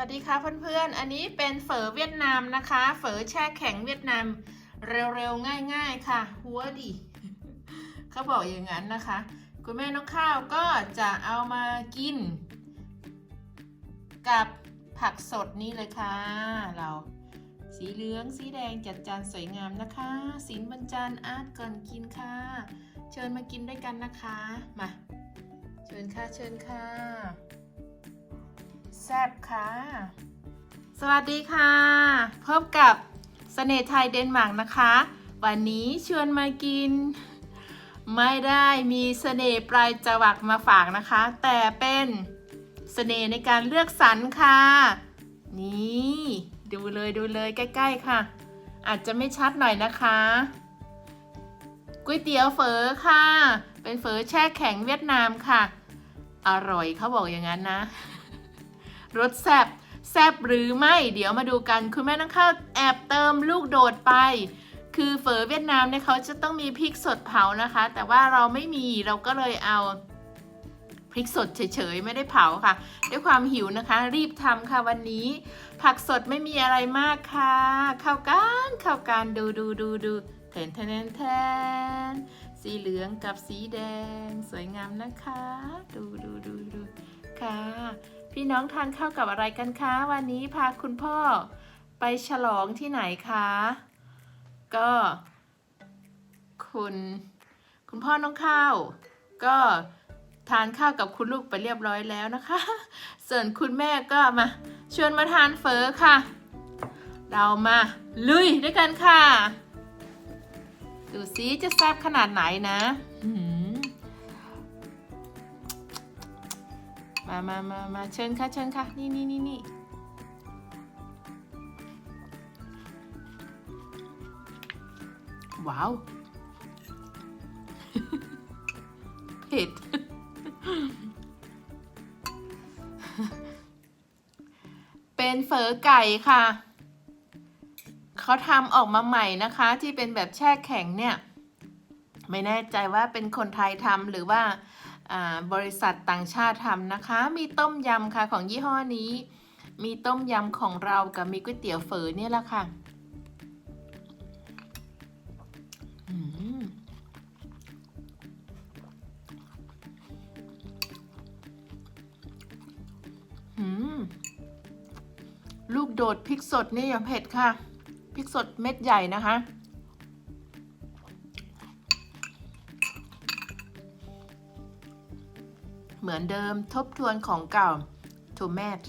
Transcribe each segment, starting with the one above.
วัสดีค่ะเพื่อนๆ อันนี้เป็นเฝอเวียดนามนะคะ เฝอแช่แข็งเวียดนามเร็วๆ ง่ายๆค่ะ หัวดิเขาบอกอย่างนั้นนะคะ คุณแม่น้องข้าวก็จะเอามากิน กับผักสดนี้เลยค่ะ เราสีเหลืองสีแดงจัดจานสวยงามนะคะ สินบรรจานอาร์ตก่อนกินค่ะ เชิญมากินด้วยกันนะคะ มา เชิญค่ะ เชิญค่ะ แซบค่ะ สวัสดีค่ะ พบกับเสน่ห์ไทยเดนมาร์กนะคะ วันนี้ชวนมากิน ไม่ได้มีเสน่ห์ปลายจวักมาฝากนะคะ แต่เป็นเสน่ห์ในการเลือกสรรค่ะ นี่ดูเลยดูเลยใกล้ ๆ ค่ะ อาจจะไม่ชัดหน่อยนะคะก๋วยเตี๋ยวเฝอค่ะ เป็นเฝอแช่แข็งเวียดนามค่ะ อร่อยเขาบอกอย่างนั้นนะ รสแซบแซบหรือไม่ เดี๋ยวมาดูกัน คุณแม่ต้องเข้าแอบเติมลูกโดดไป คือเฝอเวียดนามเนี่ยเขาจะต้องมีพริกสดเผานะคะ แต่ว่าเราไม่มีเราก็เลยเอาพริกสดเฉยๆ ไม่ได้เผาค่ะ ด้วยความหิวนะคะ รีบทำค่ะวันนี้ ผักสดไม่มีอะไรมากค่ะ เข้ากันเข้ากันดูดูดูดูแทนแทนแทนสีเหลืองกับสีแดง สวยงามนะคะ ดูดูดูดูค่ะ พี่น้องทานข้าวกับอะไรกันคะ วันนี้พาคุณพ่อไปฉลองที่ไหนคะ ก็ คุณ คุณพ่อน้องข้าว ก็ทานข้าวกับคุณลูกไปเรียบร้อยแล้วนะคะ ส่วนคุณแม่ก็มาชวนมาทานเฟอค่ะ เรามาลุยด้วยกันค่ะ ดูซิจะแซ่บขนาดไหนนะ มามามามาเชิญค่ะเชิญค่ะ นี่นี่นี่นี่ว้าว เผ็ด เป็นเฝอไก่ค่ะ เขาทำออกมาใหม่นะคะ ที่เป็นแบบแช่แข็งเนี่ย ไม่แน่ใจว่าเป็นคนไทยทำหรือว่าอ่า บริษัทต่างชาติทำนะคะ มีต้มยำค่ะของยี่ห้อนี้ มีต้มยำของเรากับมีก๋วยเตี๋ยวเฝอเนี่ยแหละค่ะลูกโดดพริกสดนี่อย่าเผ็ดค่ะ พริกสดเม็ดใหญ่นะคะ เหมือนเดิมทบทวนของเก่าโทแมต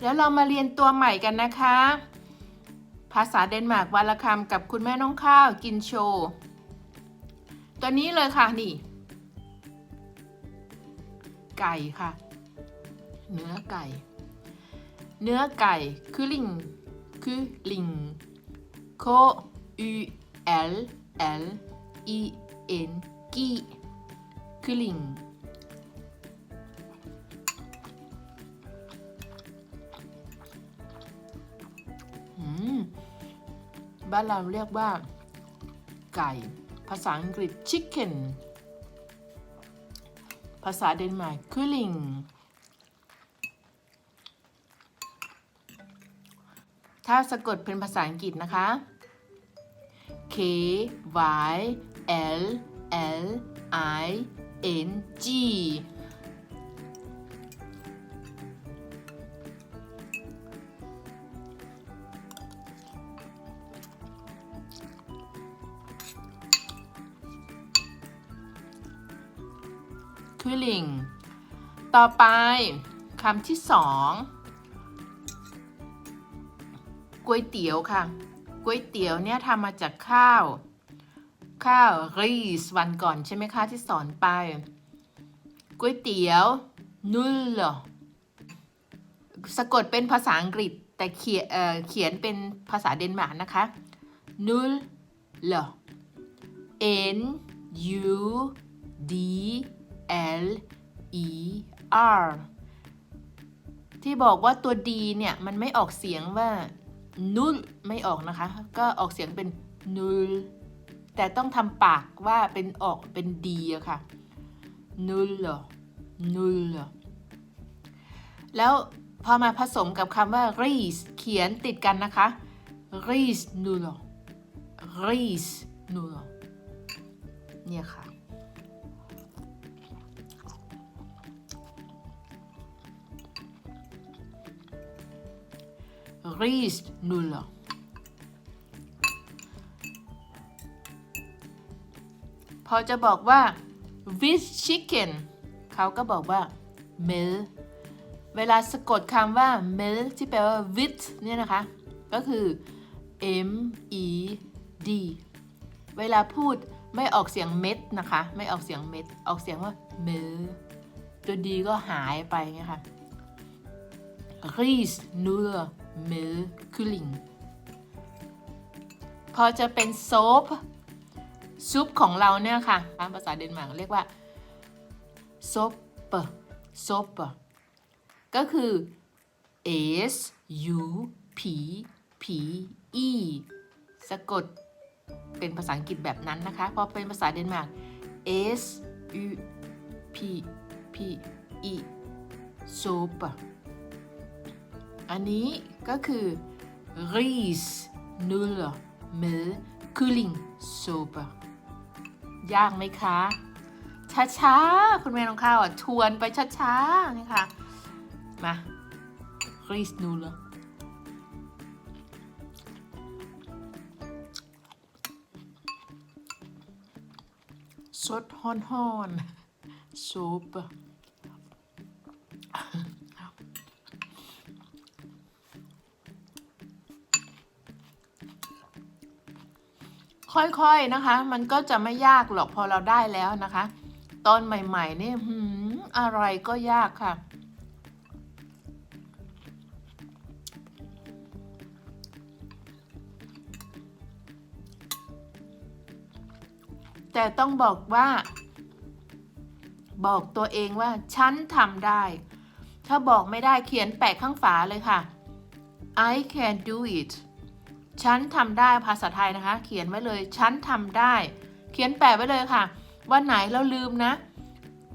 แล้วเรามาเรียนตัวใหม่กันนะคะ ภาษาเดนมาร์กวันละคำกับคุณแม่น้องข้าวกินโชว์ตัวนี้เลยค่ะนี่ ไก่ค่ะ เนื้อไก่ เนื้อไก่คือลิงคือลิงโค U L L I N กีคือลิงบ้านเราเรียกว่า ไก่ ภาษาอังกฤษ chicken ภาษาเดนมาร์กคือลิง ถ้าสะกดเป็นภาษาอังกฤษนะคะ K Y L L I N G คือลิง ต่อไปคำที่สอง ก๋วยเตี๋ยวค่ะก๋วยเตี๋ยวเนี่ยทำมาจากข้าว ข้าวรีสวันก่อนใช่ไหมคะที่สอนไปก๋วยเตี๋ยวนุ่ลสะกดเป็นภาษาอังกฤษแต่เขียนเเขียนเป็นภาษาเดนมาร์กนะคะนุ่ลเหรอ N U D L E R ที่บอกว่าตัว D เนี่ย มันไม่ออกเสียงว่า นุลไม่ออกนะคะ ก็ออกเสียงเป็นนุลแต่ต้องทำปากว่าเป็นออกเป็นดีอะค่ะ nuller nuller แล้วพอมาผสมกับคำว่า ris เขียนติดกันนะคะ ris nuller ris nuller เนี่ยค่ะ ris nuller พอจะบอกว่า with chicken เขาก็บอกว่า mel เวลาสะกดคำว่า mel ที่แปลว่า with เนี่ยนะคะ ก็คือ m e d เวลาพูดไม่ออกเสียงเม็ดนะคะ ไม่ออกเสียงเม็ด ออกเสียงว่า mel ตัวดีก็หายไปไงคะ ris nur mel kylling พอจะเป็นโซปซุปของเราเนี่ยค่ะตามภาษาเดนมาร์กเรียกว่าซปเปอร์ซปเปอร์ก็คือ S U P P E สะกดเป็นภาษาอังกฤษแบบนั้นนะคะ พอเป็นภาษาเดนมาร์ก S U P P E ซุป อันนี้ก็คือ ris nuller med kylling suppe ยากไหมคะ ช้าๆ คุณแม่น้องข้าวอะ ชวนไปช้าๆนี่ค่ะมา ris nuller สดฮ้อนๆซุป ค่อยๆนะคะ มันก็จะไม่ยากหรอกพอเราได้แล้วนะคะ ตอนใหม่ๆนี่หืมอะไรก็ยากค่ะ แต่ต้องบอกว่า บอกตัวเองว่าฉันทำได้ ถ้าบอกไม่ได้เขียนแปะข้างฝาเลยค่ะ I can do it ฉันทำได้ภาษาไทยนะคะ เขียนไว้เลยฉันทำได้ เขียนแปะไว้เลยค่ะ วันไหนเราลืมนะ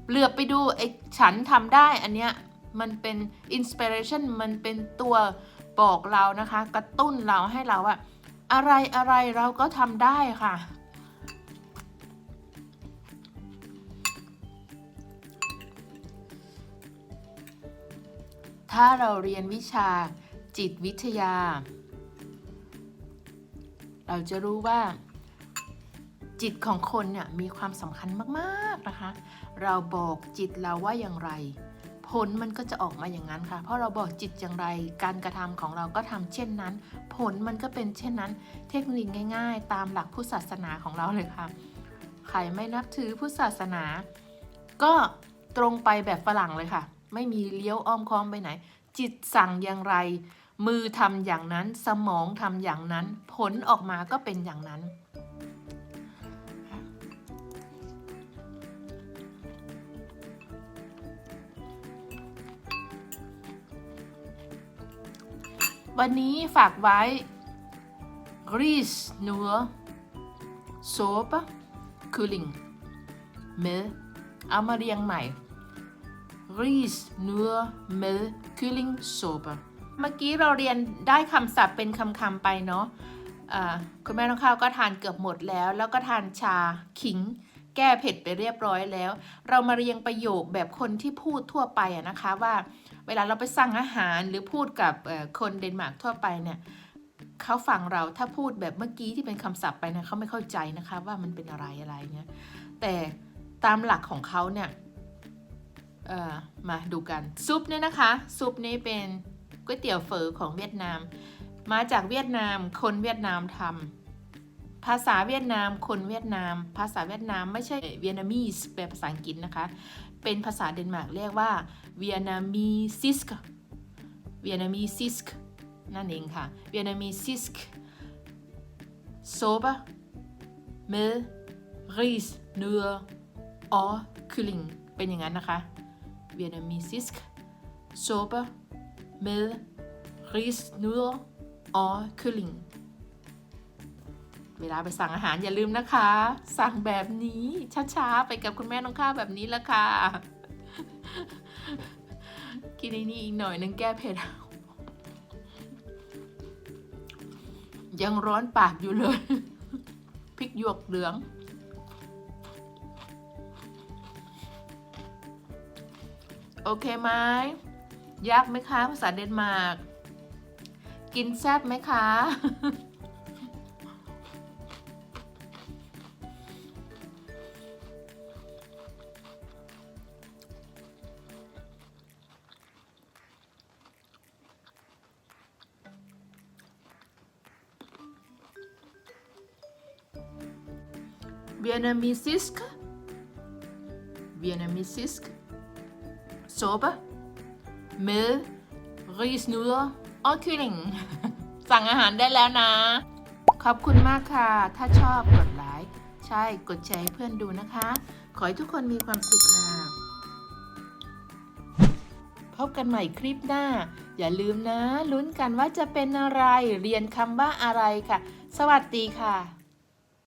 เหลือบไปดูไอ้ฉันทำได้อันเนี้ยมันเป็นอินสปิเรชันมันเป็นตัวบอกเรานะคะ กระตุ้นเราให้เราอะอะไรอะไรเราก็ทำได้ค่ะ ถ้าเราเรียนวิชาจิตวิทยา เราจะรู้ว่าจิตของคนเนี่ยมีความสำคัญมากๆนะคะ เราบอกจิตเราว่าอย่างไร ผลมันก็จะออกมาอย่างนั้นค่ะ เพราะเราบอกจิตอย่างไร การกระทำของเราก็ทำเช่นนั้น ผลมันก็เป็นเช่นนั้น เทคนิคง่าย ๆ ตามหลักพุทธศาสนาของเราเลยค่ะ ใครไม่นับถือพุทธศาสนา ก็ตรงไปแบบฝรั่งเลยค่ะ ไม่มีเลี้ยวอ้อมค้อมไปไหน จิตสั่งอย่างไร มือทำอย่างนั้นสมองทำอย่างนั้น ผลออกมาก็เป็นอย่างนั้น วันนี้ฝากไว้ ris nur sopa kylling เมเอามาเรียงใหม่ ris nur med kylling sopa เมื่อกี้เราเรียนได้คำศัพท์เป็นคำๆไปเนาะะคุณแม่น้องข้าวก็ทานเกือบหมดแล้ว แล้วก็ทานชาขิง แก้เผ็ดไปเรียบร้อยแล้ว เรามาเรียงประโยคแบบคนที่พูดทั่วไปะนะคะว่าเวลาเราไปสั่งอาหารหรือพูดกับคนเดนมาร์กทั่วไปเนี่ยเขาฟังเราถ้าพูดแบบเมื่อกี้ที่เป็นคำศัพท์ไปนะเขาไม่เข้าใจนะคะว่ามันเป็นอะไรอะไรเนี่ยแต่ตามหลักของเขาเนี่ยมาดูกันซุปเนี่ยนะคะ ซุปนี้เป็น ก๋วยเตี๋ยวเฝอของเวียดนาม มาจากเวียดนาม คนเวียดนามทำภาษาเวียดนาม คนเวียดนาม ภาษาเวียดนามไม่ใช่เวียดนามีสแปลภาษาอังกฤษนะคะ เป็นภาษาเดนมาร์กเรียกว่าเวียดนามีซิสกเวียดนามีซิสกนั่นเองค่ะ เวียดนามีซิสกโซบะเมลรีสเนื้อออคิลิงเป็นอย่างนั้นนะคะเวียดนามีซิสกโซบะ เมลรีสเนื้อออคิลิงเวลาไปสั่งอาหารอย่าลืมนะคะ สั่งแบบนี้ช้าๆ ไปกับคุณแม่น้องข้าวแบบนี้ละค่ะ กินนี่อีกหน่อยนึงแก้เผ็ดยังร้อนปากอยู่เลย พริกหยวกเหลือง โอเคไหม ยากไหมคะ ภาษาเดนมาร์ก กินแซ่บไหมคะ Vietnamesisk Vietnamesisk suppe med risnuder og kylling สั่งอาหารได้แล้วนะ ขอบคุณมากค่ะ ถ้าชอบกดไลค์ใช่กดแชร์ให้เพื่อนดูนะคะ ขอให้ทุกคนมีความสุขค่ะ พบกันใหม่คลิปหน้า อย่าลืมนะ ลุ้นกันว่าจะเป็นอะไร เรียนคำว่าอะไรค่ะ สวัสดีค่ะ